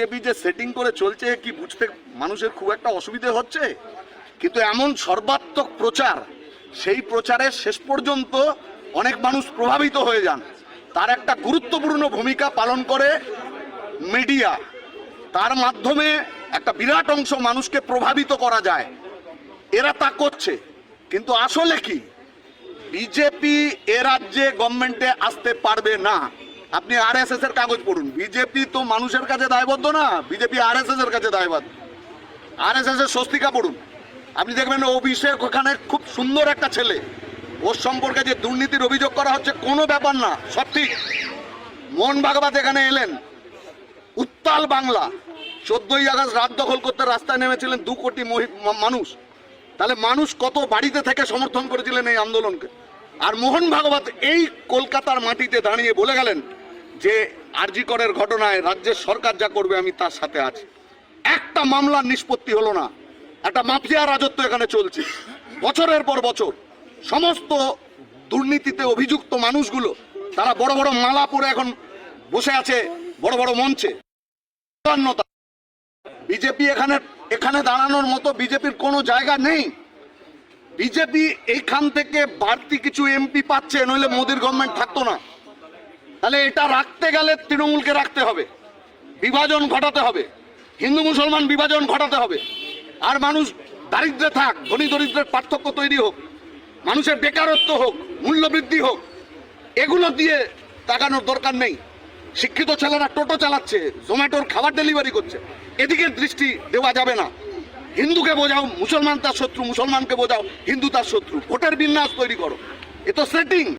BJP যে setting করে চলছে, কি বুঝতে মানুষের খুব একটা অসুবিধে হচ্ছে? কিন্তু এমন সর্বাত্মক প্রচার, সেই প্রচারের শেষ পর্যন্ত অনেক মানুষ প্রভাবিত হয়ে যান। তার একটা গুরুত্বপূর্ণ ভূমিকা পালন করে মিডিয়া তার মাধ্যমে একটা বিরাট অংশ মানুষকে প্রভাবিত করা যায়। এরা তা করছে। কিন্তু আসলে কি? বিজেপি এ রাজ্যে গভর্নমেন্টে আসতে পারবে না। আপনি আর এস এর কাগজ পড়ুন। বিজেপি তো মানুষের কাছে দায়বদ্ধ না বিজেপি আর এস এর কাছে দায়বদ্ধ। আর এস এর স্বস্তিকা পড়ুন। আপনি দেখবেন অভিষেক ওখানে খুব সুন্দর একটা ছেলে। ওর সম্পর্কে যে দুর্নীতির অভিযোগ করা হচ্ছে কোনো ব্যাপার না, সব ঠিক। মোহন ভাগবত এখানে এলেন। উত্তাল বাংলা। চোদ্দই আগস্ট রাত দখল করতে রাস্তায় নেমেছিলেন দু কোটি মানুষ। তাহলে মানুষ কত বাড়িতে থেকে সমর্থন করেছিলেন এই আন্দোলনকে? আর মোহন ভাগবত এই কলকাতার মাটিতে দাঁড়িয়ে বলে গেলেন যে আরজিকরের ঘটনায় রাজ্যের সরকার যা করবে আমি তার সাথে আছি। একটা মামলার নিষ্পত্তি হলো না। একটা মাফিয়া রাজত্ব এখানে চলছে। বছরের পর বছর সমস্ত দুর্নীতিতে অভিযুক্ত মানুষগুলো, তারা বড় বড় মালা পরে এখন বসে আছে, বড় বড় মঞ্চে। বিজেপি এখানে এখানে দাঁড়ানোর মতো বিজেপির কোনো জায়গা নেই। বিজেপি এইখান থেকে বাড়তি কিছু এমপি পাচ্ছে, নইলে মোদির গভর্নমেন্ট থাকতো না। তাহলে এটা রাখতে গেলে তৃণমূলকে রাখতে হবে। বিভাজন ঘটাতে হবে। হিন্দু মুসলমান বিভাজন ঘটাতে হবে। আর মানুষ দারিদ্রে থাক, ধনী দরিদ্রের পার্থক্য তৈরি হোক, মানুষের বেকারত্ব হোক, মূল্যবৃদ্ধি হোক, এগুলো দিয়ে তাকানোর দরকার নেই। শিক্ষিত ছেলেরা টোটো চালাচ্ছে, জোম্যাটোর খাবার ডেলিভারি করছে। এদিকে দৃষ্টি দেওয়া যাবে না। হিন্দুকে বোঝাও, মুসলমান তার শত্রু, মুসলমানকে বোঝাও, হিন্দু তার শত্রু। ভোটের বিন্যাস তৈরি করো। এ তো সেটিং